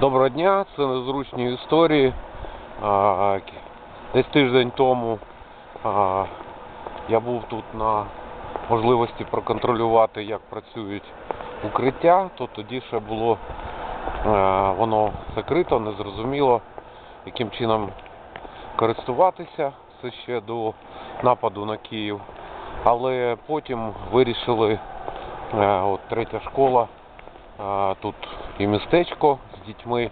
Доброго дня, це незручні історії. Десь тиждень тому я був тут на можливості проконтролювати, як працюють укриття, то тоді ще було воно закрито, незрозуміло, яким чином користуватися. Це ще до нападу на Київ. Але потім вирішили, е, от третя школа, Тут і містечко з дітьми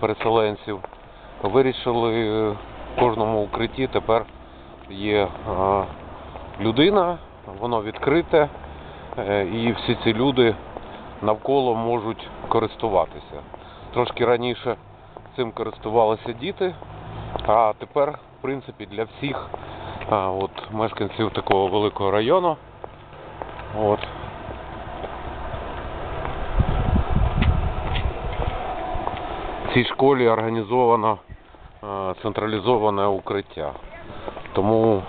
переселенців. Вирішили в кожному укритті тепер є людина, воно відкрите, е, і всі ці люди навколо можуть користуватися. Трошки раніше цим користувалися діти, а тепер, в принципі, для всіх от, мешканців такого великого району. От, В цій школі організовано е, централізоване укриття. Тому,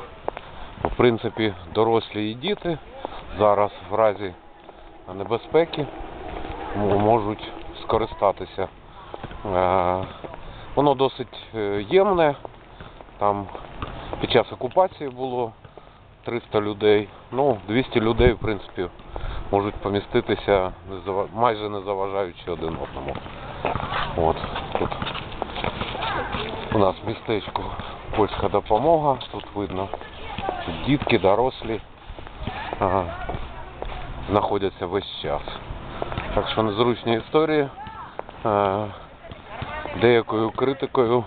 в принципі, дорослі і діти зараз в разі небезпеки можуть скористатися. Е, Воно досить е, ємне. Там під час окупації було 300 людей. Ну, 200 людей, в принципі, можуть поміститися, майже не заважаючи один одному. От тут у нас містечко польська допомога. Тут видно тут дітки, дорослі ага, знаходяться весь час. Так що незручні історії е, деякою критикою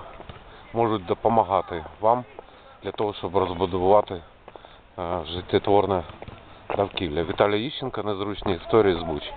можуть допомагати вам для того, щоб розбудувати е, життєтворне довкілля. Віталій Іщенко, незручні історії з Бучі.